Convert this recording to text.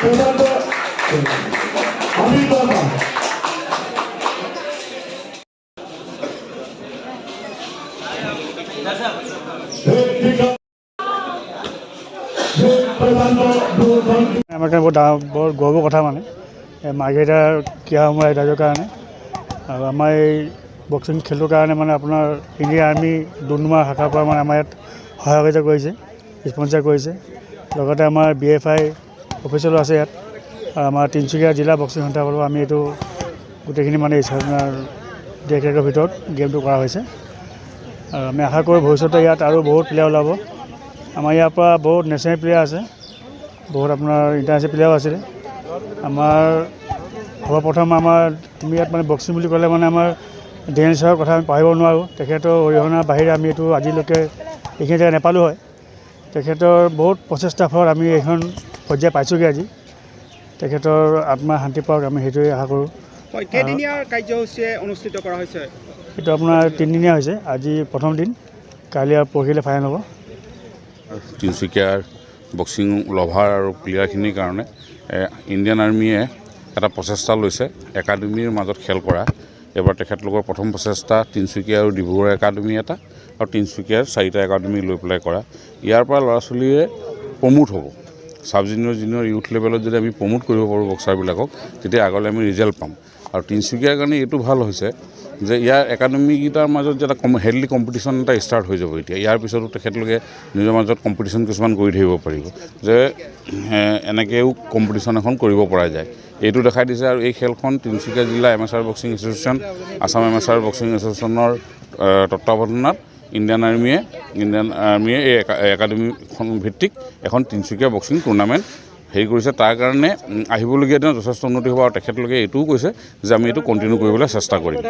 Pazarda Hamid Baba আমাৰ কাৰণে বৰ ডাঙৰ বৰ গৰ্বৰ কথা মানে। মাৰ্ঘেৰিটাৰ ক্ৰীড়া সময় ৰাইজৰ কাৰণে। আৰু আমাৰ এই বক্সিং খেলটোৰ কাৰণে মানে আপোনাৰ ইণ্ডিয়ান আৰ্মি ডুমডুমা শাখাৰ পৰা মানে আমাৰ ইয়াত সহযোগিতা কৰিছে স্পনচাৰ কৰিছে। লগতে আমাৰ বি এফ আই অফিচিয়েলো আছে ইয়াত। আৰু আমাৰ তিনিচুকীয়া জিলা বক্সিং সন্থাৰ পৰা আমি এইটো গোটেইখিনি মানে আপোনাৰ ৰেখৰ ভিতৰত গেমটো কৰা হৈছে। আৰু আমি আশা কৰোঁ ভৱিষ্যতে ইয়াত আৰু বহুত প্লেয়াৰ ওলাব। আমাৰ ইয়াৰ পৰা বহুত নেশ্যনেল প্লেয়াৰ আছে। বহুত আপোনাৰ ইণ্টাৰনেশ্যনেল প্লেয়াৰো আছিলে। আমাৰ সৰ্বপ্ৰথম আমাৰ তুমি ইয়াত মানে বক্সিং বুলি ক'লে মানে আমাৰ ছাৰৰ কথা আমি পাহৰিব নোৱাৰোঁ। তেখেতৰ অৰিহণাৰ বাহিৰে আমি এইটো আজিলৈকে এইখিনি জেগা নাপালোঁ হয়। তেখেতৰ বহুত প্ৰচেষ্টাৰ ফলত আমি এইখন পৰ্যায় পাইছোঁগৈ আজি। তেখেতৰ আত্মা শান্তি পাওক আমি সেইটোৱে আশা কৰোঁ। হয় কেইদিনীয়া কাৰ্যসূচীৰে অনুষ্ঠিত কৰা হৈছে? এইটো আপোনাৰ তিনিদিনীয়া হৈছে আজি প্ৰথম দিন কাইলৈ আৰু পৰহিলৈ ফাইনেল হ'ব। তিনিচুকীয়াৰ বক্সিং লভাৰ আৰু প্লেয়াৰখিনিৰ কাৰণে ইণ্ডিয়ান আৰ্মিয়ে এটা প্ৰচেষ্টা লৈছে একাডেমীৰ মাজত খেল কৰা। এইবাৰ তেখেতলোকৰ প্ৰথম প্ৰচেষ্টা তিনিচুকীয়া আৰু ডিব্ৰুগড় একাডেমী এটা আৰু তিনিচুকীয়াৰ চাৰিটা একাডেমী লৈ পেলাই কৰা। ইয়াৰ পৰা ল'ৰা ছোৱালীয়ে প্ৰমোট হ'ব। ছাব জুনিয়ৰ জুনিয়ৰ ইউথ লেভেলত যদি আমি প্ৰমোট কৰিব পাৰোঁ বক্সাৰবিলাকক তেতিয়া আগলৈ আমি ৰিজাল্ট পাম। আৰু তিনিচুকীয়াৰ কাৰণে এইটো ভাল হৈছে যে ইয়াৰ একাডেমীকেইটাৰ মাজত যে এটা কম হেল্ডি কম্পিটিশ্যন এটা ষ্টাৰ্ট হৈ যাব এতিয়া। ইয়াৰ পিছতো তেখেতলোকে নিজৰ মাজত কম্পিটিশ্যন কিছুমান কৰি থাকিব পাৰিব। যে এনেকৈও কম্পিটিশ্যন এখন কৰিব পৰা যায়। এইটো দেখাই দিছে আৰু এই খেলখন তিনিচুকীয়া জিলা M S R boxing association Assam M S R boxing এছ'চিয়েশ্যনৰ তত্বাৱধানত ইণ্ডিয়ান আৰ্মিয়ে ইণ্ডিয়ান আৰ্মিয়ে এই একা- একাডেমীখন ভিত্তিক এখন তিনিচুকীয়া বক্সিং টুৰ্ণামেণ্ট হেৰি কৰিছে। তাৰ কাৰণে আহিবলগীয়া দিনত যথেষ্ট উন্নতি হ'ব আৰু তেখেতলোকে এইটোও কৈছে যে আমি এইটো কণ্টিনিউ কৰিবলৈ চেষ্টা কৰিম।